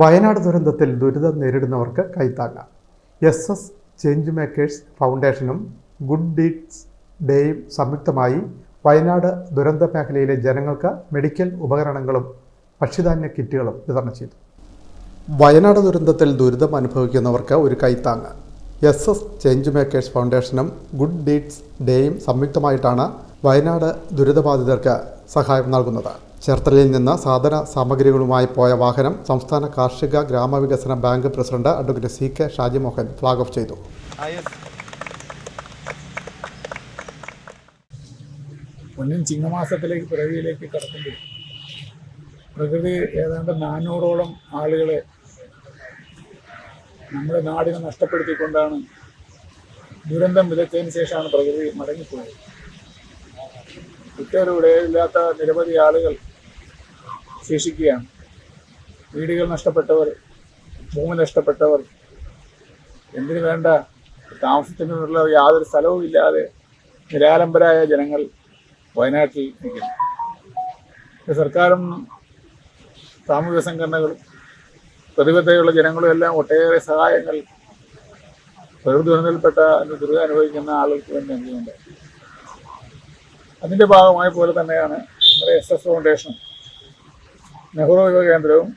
വയനാട് ദുരന്തത്തിൽ ദുരിതം നേരിടുന്നവർക്ക് കൈത്താങ്ങ. എസ് എസ് ചേഞ്ച് മേക്കേഴ്സ് ഫൗണ്ടേഷനും ഗുഡ് ഡീഡ്സ് ഡേയും സംയുക്തമായി വയനാട് ദുരന്ത മേഖലയിലെ ജനങ്ങൾക്ക് മെഡിക്കൽ ഉപകരണങ്ങളും ഭക്ഷ്യധാന്യ കിറ്റുകളും വിതരണം ചെയ്തു. വയനാട് ദുരന്തത്തിൽ ദുരിതം അനുഭവിക്കുന്നവർക്ക് ഒരു കൈത്താങ്ങ്. എസ് എസ് ചേഞ്ച് മേക്കേഴ്സ് ഫൗണ്ടേഷനും ഗുഡ് ഡീഡ്സ് ഡേയും സംയുക്തമായിട്ടാണ് വയനാട് ദുരിതബാധിതർക്ക് സഹായം നൽകുന്നത്. ചേർത്തലയിൽ നിന്ന് സാധന സാമഗ്രികളുമായി പോയ വാഹനം സംസ്ഥാന കാർഷിക ഗ്രാമവികസന bank president advocate C K Shajimohan flag off ചെയ്തു. ചിങ്ങമാസത്തിലേക്ക് പിറവിയിലേക്ക് കടക്കുമ്പോൾ പ്രകൃതി ഏതാണ്ട് നാനൂറോളം ആളുകളെ നമ്മുടെ നാടിനെ നഷ്ടപ്പെടുത്തിക്കൊണ്ടാണ് ദുരന്തം വിതച്ചതിന് ശേഷമാണ് പ്രകൃതി മടങ്ങിപ്പോയത്. കുറ്റവരുടെ ഇല്ലാത്ത നിരവധി ആളുകൾ ശേഷിക്കുകയാണ്. വീടുകൾ നഷ്ടപ്പെട്ടവർ ഭൂമി നഷ്ടപ്പെട്ടവർ എന്തിനു വേണ്ട താമസത്തിനുള്ള യാതൊരു സ്ഥലവും ഇല്ലാതെ നിരാലംബരായ ജനങ്ങൾ വയനാട്ടിൽ നിൽക്കുന്നു. സർക്കാരും സാമൂഹിക സംഘടനകളും പ്രതിബദ്ധതയുള്ള ജനങ്ങളും എല്ലാം ഒട്ടേറെ സഹായങ്ങൾ പ്രകൃതി ദുരന്തത്തിൽപ്പെട്ട ദുരിതം അനുഭവിക്കുന്ന ആളുകൾക്ക് വേണ്ടി നൽകുന്നുണ്ട് അതിന്റെ ഭാഗമായ പോലെ തന്നെയാണ് നമ്മുടെ എസ് എസ് ഫൗണ്ടേഷനും നെഹ്റു യുവകേന്ദ്രവും കേന്ദ്രവും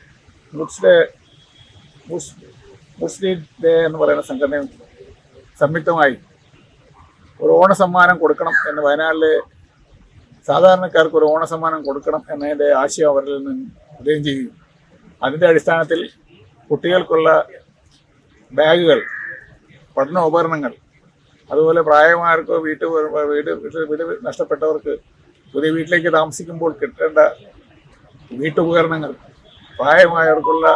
ഗുഡ്സ് ഡേ ഗുഡ്സ് ഡേ എന്ന് പറയുന്ന സംഘടനയും സംയുക്തമായി ഒരു ഓണ സമ്മാനം കൊടുക്കണം എന്ന് വയനാട്ടിലെ സാധാരണക്കാർക്ക് ഒരു ഓണസമ്മാനം കൊടുക്കണം എന്നതിന്റെ ആശയം അവരിൽ നിന്ന് ഉദയം ചെയ്യും അതിന്റെ അടിസ്ഥാനത്തിൽ കുട്ടികൾക്കുള്ള ബാഗുകൾ പഠന ഉപകരണങ്ങൾ അതുപോലെ പ്രായമായവർക്ക് വീട്ട് വീട് വീട് വീട് നഷ്ടപ്പെട്ടവർക്ക് പുതിയ വീട്ടിലേക്ക് താമസിക്കുമ്പോൾ കിട്ടേണ്ട വീട്ടുപകരണങ്ങൾ പ്രായമായവർക്കുള്ള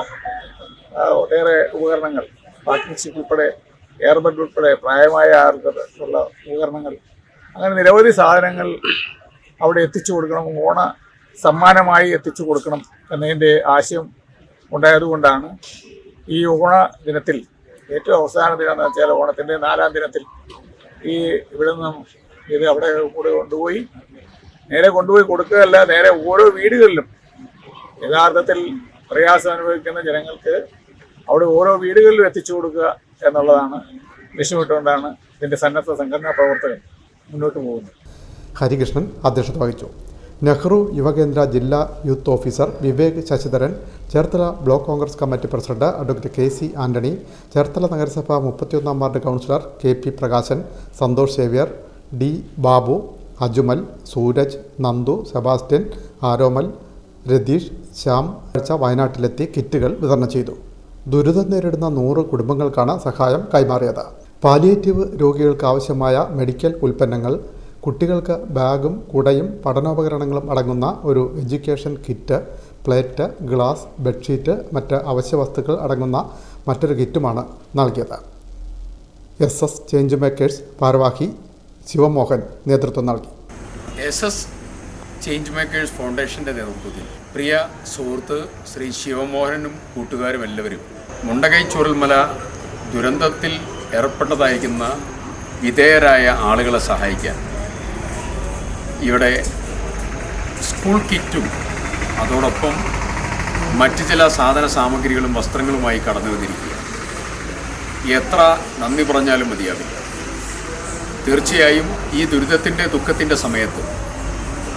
ഒട്ടേറെ ഉപകരണങ്ങൾ പാർട്ട്ണർഷിപ്പ് ഉൾപ്പെടെ എയർബഡ് ഉൾപ്പെടെ പ്രായമായ ആൾക്കുള്ള ഉപകരണങ്ങൾ. അങ്ങനെ നിരവധി സാധനങ്ങൾ അവിടെ എത്തിച്ചു കൊടുക്കണം ഓണ സമ്മാനമായി എത്തിച്ചു കൊടുക്കണം എന്നതിന്റെ ആശയം ഉണ്ടായതുകൊണ്ടാണ് ഈ ഓണ ദിനത്തിൽ ഏറ്റവും അവസാന ദിനം എന്ന് വെച്ചാൽ ഓണത്തിന്റെ നാലാം ദിനത്തിൽ ഈ ഇവിടെ നിന്നും ഇത് അവിടെ കൂടെ കൊണ്ടുപോയി നേരെ കൊണ്ടുപോയി കൊടുക്കുകയല്ല നേരെ ഓരോ വീടുകളിലും യഥാർത്ഥത്തിൽ പ്രയാസം അനുഭവിക്കുന്ന ജനങ്ങൾക്ക് അവിടെ ഓരോ വീടുകളിലും എത്തിച്ചു കൊടുക്കുക എന്നുള്ളതാണ് ലക്ഷ്യമിട്ടുകൊണ്ടാണ് ഇതിന്റെ സന്നദ്ധ സംഘടനാ പ്രവർത്തകർ മുന്നോട്ട് പോകുന്നത്. ഹരികൃഷ്ണൻ അധ്യക്ഷത വഹിച്ചു. നെഹ്റു യുവകേന്ദ്ര ജില്ലാ youth officer Vivek Sasidharan Cherthala block Congress committee president advocate K C Antony Cherthala നഗരസഭ മുപ്പത്തിയൊന്നാം ward councillor K P Prakashan Santhosh Xavier D Babu Ajmal Sooraj Nandu Sebastian Aromal Ratheesh Shyam ആഴ്ച വയനാട്ടിലെത്തി കിറ്റുകൾ വിതരണം ചെയ്തു. ദുരിതം നേരിടുന്ന നൂറ് കുടുംബങ്ങൾക്കാണ് സഹായം കൈമാറിയത്. പാലിയേറ്റീവ് രോഗികൾക്ക് ആവശ്യമായ മെഡിക്കൽ ഉൽപ്പന്നങ്ങൾ കുട്ടികൾക്ക് ബാഗും കുടയും പഠനോപകരണങ്ങളും അടങ്ങുന്ന ഒരു education kit plate glass bedsheet മറ്റ് അവശ്യ വസ്തുക്കൾ അടങ്ങുന്ന മറ്റൊരു കിറ്റുമാണ് നൽകിയത്. എസ് എസ് ചേഞ്ച് മേക്കേഴ്സ് ഭാരവാഹി ശിവമോഹൻ നേതൃത്വം നൽകി. എസ് എസ് ചേഞ്ച് മേക്കേഴ്സ് ഫൗണ്ടേഷന്റെ നേതൃത്വത്തിൽ പ്രിയ സുഹൃത്ത് ശ്രീ ശിവമോഹനും കൂട്ടുകാരും എല്ലാവരും മുണ്ടകൈ ചുരൽമല ദുരന്തത്തിൽ ഏർപ്പെട്ടതായിരിക്കുന്ന വിധേയരായ ആളുകളെ സഹായിക്കാൻ. ഇവിടെ സ്കൂൾ കിറ്റും അതോടൊപ്പം മറ്റ് ചില സാധന സാമഗ്രികളും വസ്ത്രങ്ങളുമായി കടന്നു വന്നിരിക്കുക എത്ര നന്ദി പറഞ്ഞാലും മതിയാവില്ല. തീർച്ചയായും ഈ ദുരിതത്തിന്റെ ദുഃഖത്തിന്റെ സമയത്ത്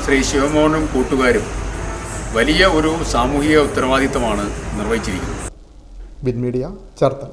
ശ്രീ ശിവമോഹനും കൂട്ടുകാരും വലിയ ഒരു സാമൂഹിക ഉത്തരവാദിത്തമാണ് നിർവഹിച്ചിരിക്കുന്നത്. Bin media Cherthala.